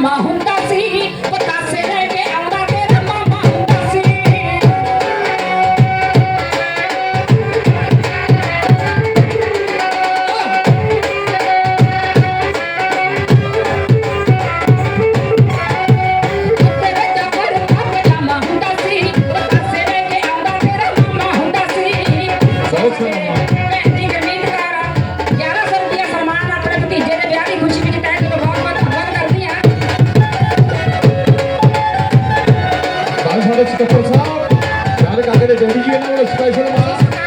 más. ਕਿਹੜੇ ਡੈਡੀਕੇਟ ਨੂੰ ਸਪੈਸ਼ਲ ਮਾਰਾ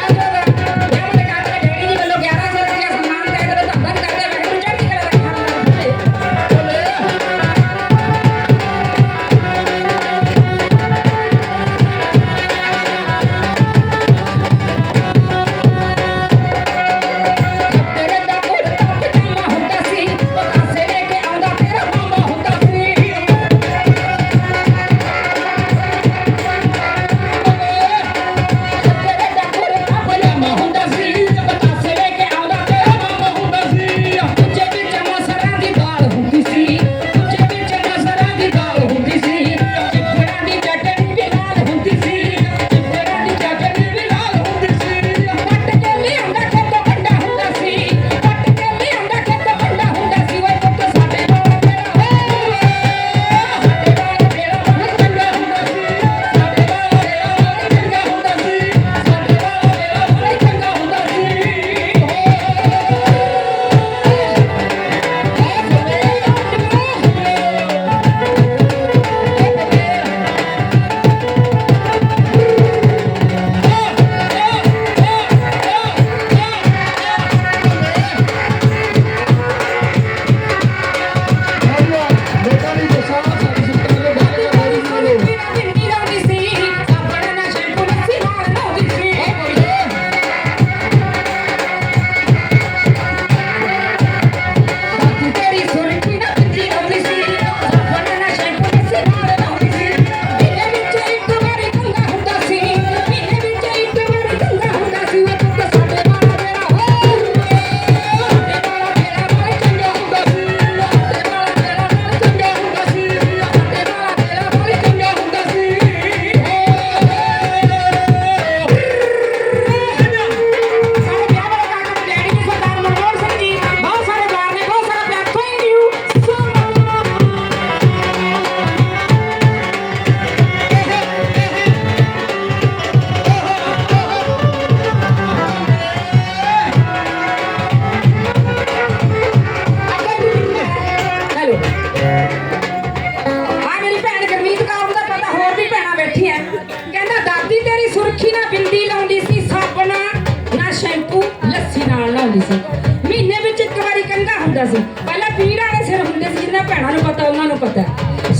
ਹੁੰਦੀ ਸੀ। ਮਹੀਨੇ ਵਿੱਚ ਇੱਕ ਵਾਰੀ ਕੰਗਾ ਹੁੰਦਾ ਸੀ। ਪਹਿਲਾਂ ਪੀਰਾਂ ਦੇ ਸਿਰ ਹੁੰਦੇ ਸੀ ਜਿੰਨਾ ਭੈਣਾਂ ਨੂੰ ਪਤਾ ਉਹਨਾਂ ਨੂੰ ਪਤਾ।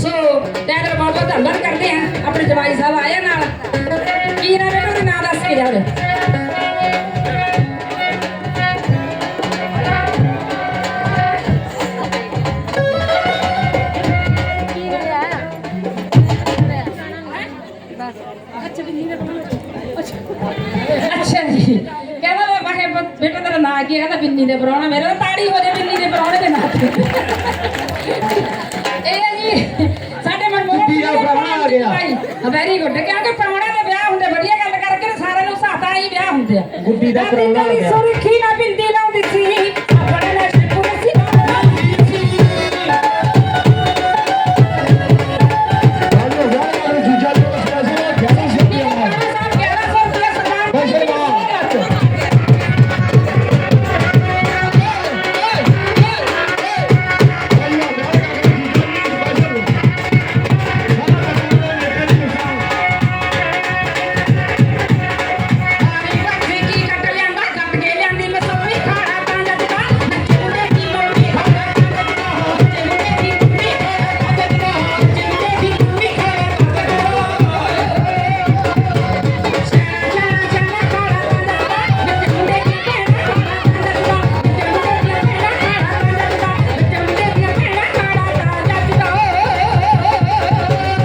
ਸੋ ਟੈਲਰ ਬਾਬਾ ਧੰਨਵਾਦ ਕਰਦੇ ਆ ਆਪਣੇ ਜਵਾਈ ਸਾਹਿਬ ਆਇਆ ਨਾਲ। ਪੀਰਾਂ ਦੇ ਉਹਨਾਂ ਦੇ ਨਾਂ ਦੱਸ ਕੇ ਜਾਵੇ ਅੱਛਾ ਜੀ। ਬੇਟਾ ਤੇਰਾ ਨਾਂ ਕੀ ਹੈ ਕਹਿੰਦਾ ਬਿੰਨੀ ਦੇ ਪਰੌਣਾ। ਮੇਰਾ ਤਾਂ ਤਾੜੀ ਹੋ ਜਾ ਬਿੰਨੀ ਦੇ ਪਰੌਣੇ ਦੇ ਨਾਂ ਇਹ ਜੀ ਸਾਡੇ ਮਨਮੋਹਨ ਬਿੰਨੀ ਦਾ ਆ ਗਿਆ। ਵੈਰੀ ਗੁੱਡ ਕਿਉਂਕਿ ਪਰੌਣੇ ਦੇ ਵਿਆਹ ਹੁੰਦੇ ਵਧੀਆ ਗੱਲ ਕਰਕੇ ਸਾਰਿਆਂ ਨੂੰ ਸਾਤਾ ਹੀ ਵਿਆਹ ਹੁੰਦੇ ਆ। ਗੁੱਡੀ ਦਾ ਪਰੌਣਾ ਆ ਗਿਆ। ਸੁਰਖੀ ਨਾ ਬਿੰਦੀ ਲਾਉਂਦੀ ਸੀ।